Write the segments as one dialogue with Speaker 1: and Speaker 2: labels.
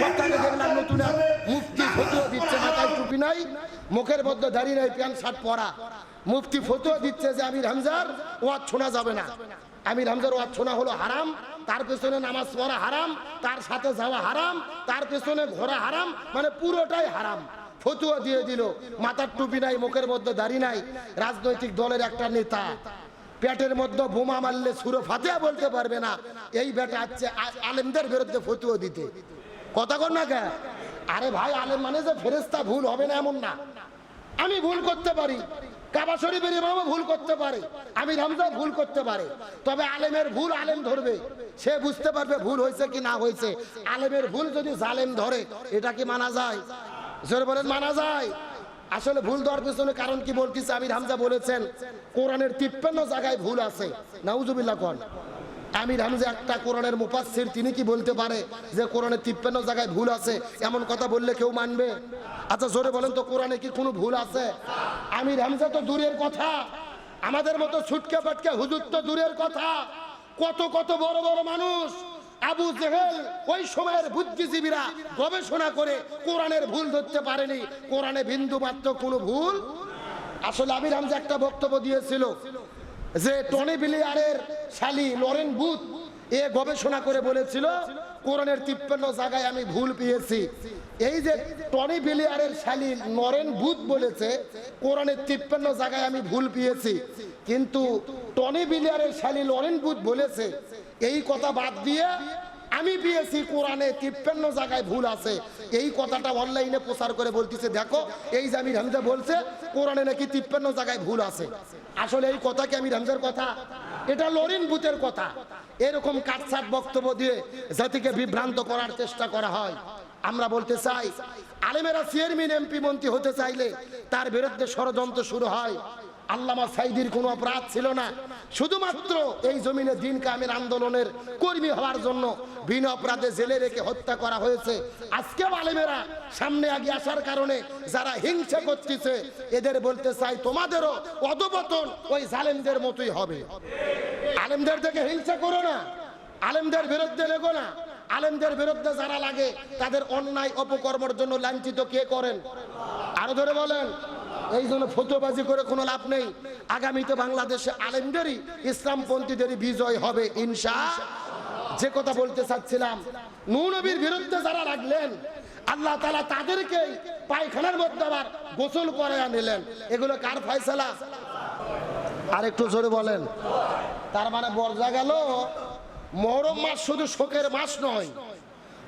Speaker 1: সপ্তাহে দেখলাম নতুন মুফতি ফতুয়া দিচ্ছে, মাথায় টুপি নাই, মুখের মধ্যে দাঁড়িয়ে নাই, প্যান্ট, শার্ট পরা। মুফতি ফতুয়া দিচ্ছে যে আমির হামজার ওয়াজ শোনা যাবে না। আমির হামজার ওয়াজ শোনা হলো হারাম, তার পেছনে নামাজ পড়া হারাম, তার সাথে যাওয়া হারাম, তার পেছনে ঘোরা হারাম মানে পুরোটাই হারাম। ফতুয়া দিয়ে দিল, মাথার টুপি নাই, মুখের মধ্যে দাড়ি নাই, রাজনৈতিক দলের একটা নেতা। পেটের মধ্যে বোমা মারলে সুরো ফাতিয়া বলতে পারবে না, এই বেটা আছে আলেমদের বিরুদ্ধে ফতুয়া দিতে। কথা কর না কে? আরে ভাই, আলেম মানে যে ফেরেস্তা ভুল হবে না এমন না। আমি ভুল করতে পারি। কাবা শরীফের ইমামও ভুল করতে পারে। আমি রমজা ভুল করতে পারে। তবে আলেমের ভুল আলেম ধরবে। সে বুঝতে পারবে ভুল হয়েছে কি না হয়েছে। আলেমের ভুল যদি জালেম ধরে, এটা কি মানা যায়? জোরে বলেন, মানা যায়। আসলে ভুল দেওয়ার পেছনে কারণ কি বলতেছে? আমির হামজা বলেছেন, কোরআনের তিপ্পান্ন জায়গায় ভুল আছে। নাউজুবিল্লাহ কন। আমির হামজা একটা কোরআনের মুফাসসির, তিনি কি বলতে পারে যে কোরআনের তিপ্পান্ন জায়গায় ভুল আছে? এমন কথা বললে কেউ মানবে? আচ্ছা জোরে বলেন তো, কোরআনে কি কোনো ভুল আছে? আমির হামজা তো দূরের কথা। আমাদের মতো ছুটকে পাটকে হুজুর তো দূরের কথা। কত কত বড় বড় মানুষ। আবু জেহেল ওই সময়ের বুদ্ধিজীবীরা গবেষণা করে কোরআনের ভুল ধরতে পারেনি। কোরআনে বিন্দু মাত্র কোনো ভুল আসলে আমির হামজা একটা বক্তব্য দিয়েছিল। যে টনি বিলিয়ারের শালি লরেন বুথ এ গবেষণা করে বলেছিল কোরনের তিপ্পান্ন জায়গায় আমি ভুল পেয়েছি। এই যে টনি বিলিয়ারের শালি নরেন বুথ বলেছে কোরনের তিপ্পান্ন জায়গায় আমি ভুল পেয়েছি। কিন্তু টনি বিলিয়ারের শালি লরেন বুথ বলেছে, এই কথা বাদ দিয়ে আমি পেয়েছি কোরআনে তিপ্পান্ন জায়গায় ভুল আছে। এই কথাটা অনলাইনে প্রচার করে বলতেছে, দেখো, এই যে আমি হামজা বলছে, কোরআনে নাকি তিপ্পান্ন জায়গায় ভুল আছে। আসলে এই কথা কি আমি হামজার কথা? এটা লরিন বুথের কথা। এরকম কাটছাট বক্তব্য দিয়ে জাতিকে বিভ্রান্ত করার চেষ্টা করা হয়। আমরা বলতে চাই, আলেমেরা চেয়ারম্যান এমপি মন্ত্রী হতে চাইলে তার বিরুদ্ধে ষড়যন্ত্র শুরু হয়। আল্লামা সাইদির কোনো অপরাধ ছিল না। শুধুমাত্র এই জমিনে দিন কামের আন্দোলনের কর্মী হওয়ার জন্য বিনা অপরাধে জেলে রেখে হত্যা করা হয়েছে। আজকে আলেমেরা সামনে আগে আসার কারণে যারা হিংসা করতেছে, এদের বলতে চাই তোমাদেরও অধপতন ওই জালেমদের মতোই হবে। আলেমদের থেকে হিংসা করো না। আলেমদের বিরুদ্ধে লেগো না। আলেমদের বিরুদ্ধে যারা লাগে, তাদের অন্যায় অপকর্মের জন্য লাঞ্ছিত কে করেন? আরও ধরে বলেন এই জন্য ফটোবাজি করে কোনো লাভ নেই। আগামীতে বাংলাদেশে আলেমদেরই ইসলামপন্থীদেরই বিজয় হবে ইনশা যে কথা বলতে চাচ্ছিলাম নবীর বিরুদ্ধে যারা রাখলেন আল্লাহ তালা তাদেরকে পায়খানার মধ্যে আবার গোসল করে নিলেন। এগুলো কার ফয়সালা? আর একটু জোরে বলেন। তার মানে বর্জা গেল, মরম মাস শুধু শোকের মাস নয়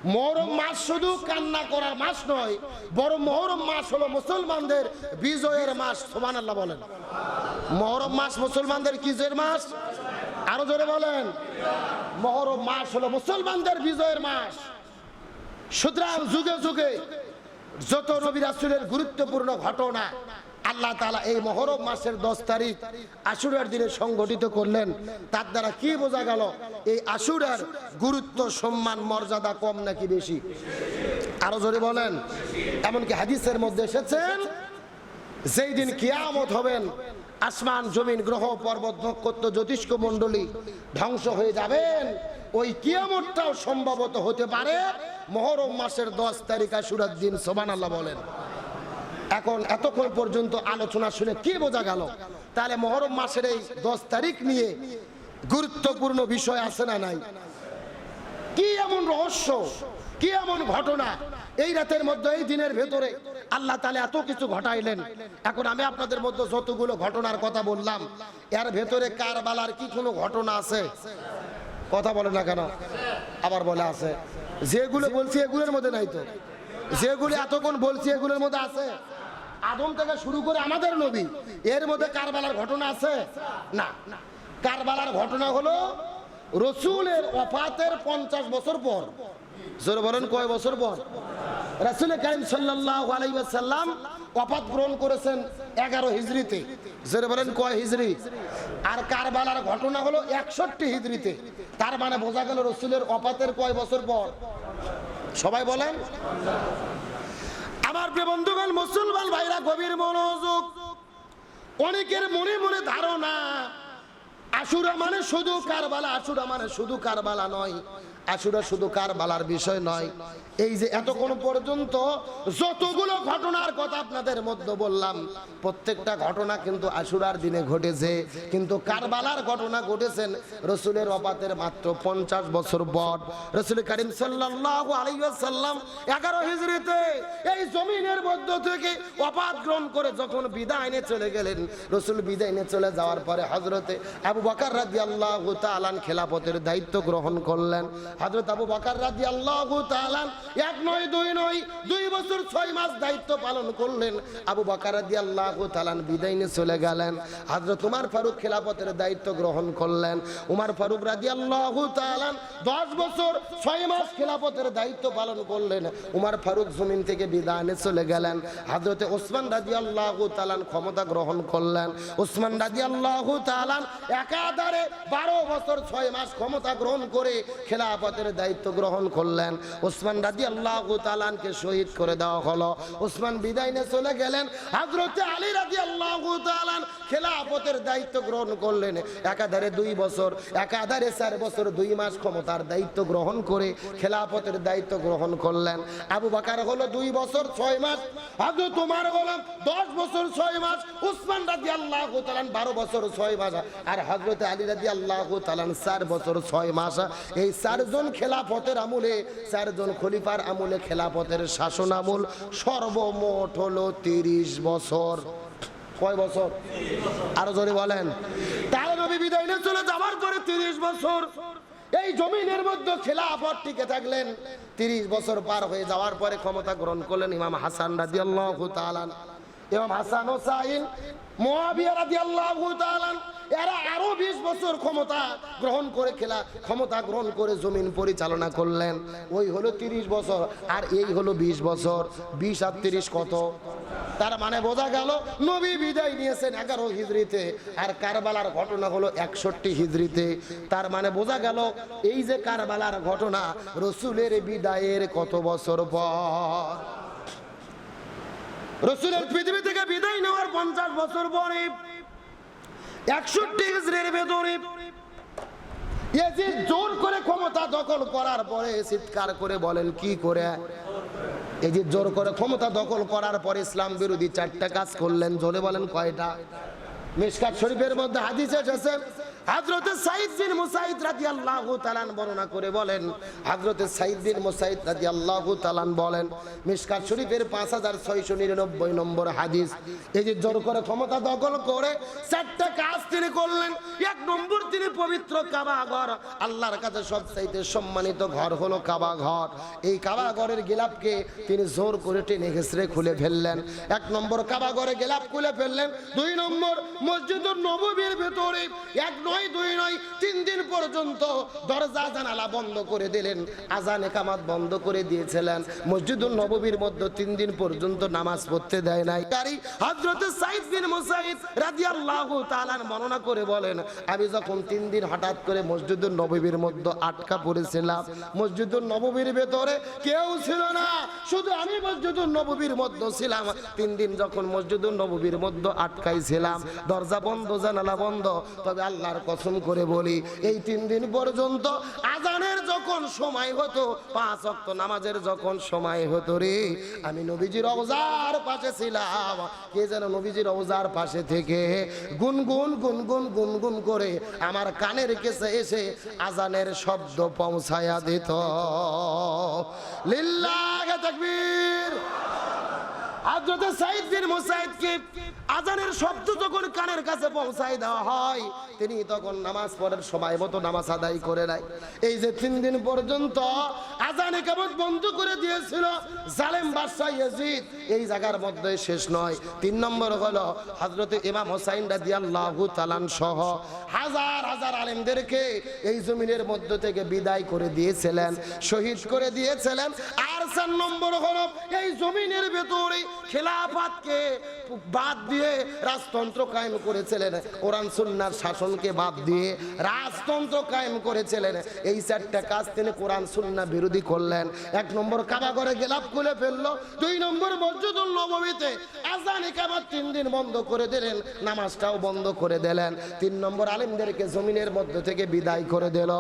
Speaker 1: মহরম মাস শুধু কান্না করার মাস নয় বড় মহরম মাস হলো মুসলমানদের বিজয়ের মাস সোমান আল্লাহ বলেন। মহরম মাস মুসলমানদের কিজের মাস? আরও জোরে বলেন। মহরম মাস হলো মুসলমানদের বিজয়ের মাস। সুতরাং যুগে যুগে যত নবী রাসূলের গুরুত্বপূর্ণ ঘটনা আল্লাহ তালা এই মহরম মাসের দশ তারিখ আশুরার দিনে সংগঠিত করলেন। তার দ্বারা কি বোঝা গেল? এই আশুরার গুরুত্ব, সম্মান, মর্যাদা কম নাকি বেশি? আরও জোরে বলেন। এমনকি হাদিসের মধ্যে এসেছেন, যেই দিন কিয়ামত হবেন, আসমান, জমিন, গ্রহ, পর্বত, নক্ষত্র, জ্যোতিষ্ক মণ্ডলী ধ্বংস হয়ে যাবেন। ওই কিয়ামতটাও সম্ভবত হতে পারে মহরম মাসের দশ তারিখ আশুরার দিন সোমান আল্লাহ বলেন। এখন এতক্ষণ পর্যন্ত আলোচনা শুনে কি বোঝা গেল? তাহলে মহরম মাসের এই দশ তারিখ নিয়ে গুরুত্বপূর্ণ বিষয় আছে না নাই? কি এমন রহস্য? কি এমন ঘটনা? এই রাতের মধ্যে, এই দিনের ভেতরে আল্লাহ তালে এত কিছু ঘটাইলেন। এখন আমি আপনাদের মধ্যে যতগুলো ঘটনার কথা বললাম, এর ভেতরে কারবালার কি কোনো ঘটনা আছে? কথা বলে না কেন? আবার বলে আছে। যেগুলো বলছি এগুলোর মধ্যে নাই তো? যেগুলো এতক্ষণ বলছি এগুলোর মধ্যে আছে? আদম থেকে শুরু করে আমাদের নবী। এর মধ্যে কারবালার ঘটনা আছে? না। কারবালার ঘটনা হলো রসুলের অফাতের পঞ্চাশ বছর পর। জোরে বলেন, কয় বছর পর? রাসুল কারিম আলাইসাল্লাম অফাত গ্রহণ করেছেন এগারো হিজড়িতে। জোরে কয় হিজড়ি? আর কারবালার ঘটনা হলো একষট্টি হিজড়িতে। তার মানে বোঝা গেল রসুলের অফাতের কয় বছর পর? সবাই বলেন। প্রিয় বন্ধুগণ, মুসলমান ভাইরা, গভীর মনোযোগ। অনেকের মনে মনে ধারণা, আশুরা মানে শুধু কারবালা, আশুরা মানে শুধু কারবালা নয়। আশুরা শুধু কারবালার বিষয় নয়, এই যে এতক্ষণ পর্যন্ত যতগুলো ঘটনার কথা আপনাদের মধ্যে বললাম, প্রত্যেকটা ঘটনা কিন্তু আশুরার দিনে ঘটেছে, কিন্তু কারবালার ঘটনা ঘটেছেন রসুলের অপাতের মাত্র পঞ্চাশ বছর পর। রসুল করিম সাল্লাল্লাহু আলাইহি ওয়াসাল্লাম এগারো হিজরিতে এই জমিনের মধ্য থেকে অপাত গ্রহণ করে যখন বিদায় নিয়ে চলে গেলেন, রসুল বিদায় নিয়ে চলে যাওয়ার পরে হজরতে আবু বকর রাদিয়াল্লাহু তাআলান খেলাফতের দায়িত্ব গ্রহণ করলেন। হজরত আবু বকর রাদিয়াল্লাহু তাআলান এক নয়, দুই নয়, দুই বছর ছয় মাস দায়িত্ব পালন করলেন। আবু বকর রাদিয়াল্লাহু তাআলান বিদায় নিয়ে চলে গেলেন। হজরত উমার ফারুক খেলাফতের দায়িত্ব গ্রহণ করলেন। উমার ফারুক রাদিয়াল্লাহু তাআলান দশ বছর ছয় মাস খেলাফতের দায়িত্ব পালন করলেন। উমার ফারুক জমিন থেকে বিদায় নিয়ে চলে গেলেন। হজরতে ওসমান রাদিয়াল্লাহু তাআলান ক্ষমতা গ্রহণ করলেন। ওসমান রাদিয়াল্লাহু তাআলান একাধারে বারো বছর ছয় মাস ক্ষমতা গ্রহণ করে খেলাফতের দায়িত্ব গ্রহণ করলেন। ওসমান রাদিয়াল্লাহু তাআলানকে শহীদ করে দেওয়া হলো। ওসমান বিদায় নিয়ে চলে গেলেন। হযরতে আলী রাদিয়াল্লাহু তাআলান খেলাফতের দায়িত্ব গ্রহণ করলেন। একাধারে দুই বছর, একাধারে চার বছর, দুই মাস ক্ষমতার দায়িত্ব গ্রহণ করে খেলাফতের দায়িত্ব গ্রহণ করলেন। আবু বাকার হলো দুই বছর, ছয় মাস। হযরত তোমার হলো দশ বছর, ছয় মাস। উসমান রাদিয়াল্লাহু তাআলান বারো বছর, ছয় মাস। আর হযরত আলী রাদিয়াল্লাহু তাআলান চার বছর, ছয় মাস। এই চারজন খেলাফতের আমলে, চারজন খলিফার আমলে খেলাফতের শাসন আমল সর্বমোট হলো তিরিশ বছর। কয় বছর? আরও জোরে বলেন। তার নবী বিদায় নিয়ে চলে যাওয়ার পরে তিরিশ বছর। এই জমিনের মধ্যে খেলাফত টিকে থাকলেন। তিরিশ বছর পার হয়ে যাওয়ার পরে ক্ষমতা গ্রহণ করলেন ইমাম হাসান রাদিয়াল্লাহু তাআলা। ইমাম হাসান হোসাইন এরা বিশ বছর ক্ষমতা গ্রহণ করে খেলা, ক্ষমতা গ্রহণ করে পরিচালনা করলেন। ওই হলো তিরিশ বছর, আর এই বছর। কত? তার মানে বোঝা গেল, নবী বিদায় নিয়েছেন এগারো আর কারবালার ঘটনা হলো একষট্টি হিজড়িতে। তার মানে বোঝা গেল, এই যে কারবালার ঘটনা রসুলের বিদায়ের কত বছর পর রসুলের পৃথিবী থেকে বিদায় নেওয়ার পঞ্চাশ বছর পরে একষট্টি হিজড়ির ভেতরে জোর করে ক্ষমতা দখল করার পরে চিৎকার করে বলেন, কি করে? এই জোর করে ক্ষমতা দখল করার পরে ইসলাম বিরোধী চারটা কাজ করলেন, জোরে বলেন কয়টা? মিশকাত শরীফের মধ্যে হাদিস এসেছে বর্ণনা করে বলেন বলেন শরীফের 5699 নম্বর হাদিস জোর করে ক্ষমতা দখল করে কাজ তিনি করলেন, এক নম্বর তিনি পবিত্র আল্লাহর কাছে সবচাইতে সম্মানিত ঘর হলো কাবা ঘর এই কাবা ঘরের গিলাপকে তিনি জোর করে টেনে ঘেসরে খুলে ফেললেন, এক নম্বর কাবা ঘরে গিলাপ খুলে ফেললেন, দুই নম্বর মসজিদুর নববীর ভেতরে এক নয়, দুই নয়, তিন দিন পর্যন্ত দরজা জানালা বন্ধ করে দিলেন, আজান একামাত বন্ধ করে দিয়েছিলেন। মসজিদুর নববীর মধ্যে তিন দিন পর্যন্ত নামাজ পড়তে দেয় নাই। সাইদ বিন মুসাইদ রাদিয়াল্লাহু তাআলা বর্ণনা করে বলেন, আমি যখন তিন দিন হঠাৎ করে মসজিদুর নববীর মধ্যে আটকা পড়েছিলাম মসজিদুর নববীর ভেতরে কেউ ছিল না, শুধু আমি মসজিদুর নববীর মধ্যে ছিলাম। তিন দিন যখন মসজিদুর নববীর মধ্যে আটকাই ছিলাম দরজা বন্ধ, জানালা বন্ধ, তবে আল্লাহর কসম করে বলি, এই তিন দিন পর্যন্ত আজানের যখন সময় হতো, পাঁচ অক্ত নামাজের যখন সময় হতো রে, আমি নবীজির রওজার পাশে ছিলাম। কে যেন নবীজির রওজার পাশে থেকে গুনগুন গুনগুন গুনগুন করে আমার কানের কেসে এসে আজানের শব্দ পৌঁছায়া দিত। লিল্লাহ তাকবীর। হযরতে সাইদ বিন মুসাইদকে আজানের শব্দ যখন কানের কাছে পৌঁছায় দেওয়া হয়, তিনি তখন নামাজ পড়ার সময় মতো নামাজ আদায় করে নাই এই যে তিন দিন পর্যন্ত আজানে কেমন বন্ধ করে দিয়েছিল জালেম বাদশাহ ইয়াজিদ, এই জায়গার মধ্যে শেষ নয়। তিন নম্বর হলো হযরতে ইমাম হোসাইন রাদিয়াল্লাহু তাআলান সহ হাজার হাজার আলেমদেরকে এই জমিনের মধ্য থেকে বিদায় করে দিয়েছিলেন, শহীদ করে দিয়েছিলেন। আর চার নম্বর হলো এই জমিনের ভেতরে খেলাফাতকে বাদ দিয়ে রাজতন্ত্র কায়েম করেছিলেন। কোরআন, সুন্নার শাসনকে বাদ দিয়ে রাজতন্ত্র কায়েম করেছিলেন। এই চারটা কাজ তিনি কোরআন, সুন্না বিরোধী করলেন। এক নম্বর কাবা করে গেলাপ খুলে ফেলল। দুই নম্বর মসজিদুল নবমীতে আজান ইকামত তিন দিন বন্ধ করে দিলেন। নামাজটাও বন্ধ করে দিলেন। তিন নম্বর আলিমদেরকে জমিনের মধ্য থেকে বিদায় করে দিল।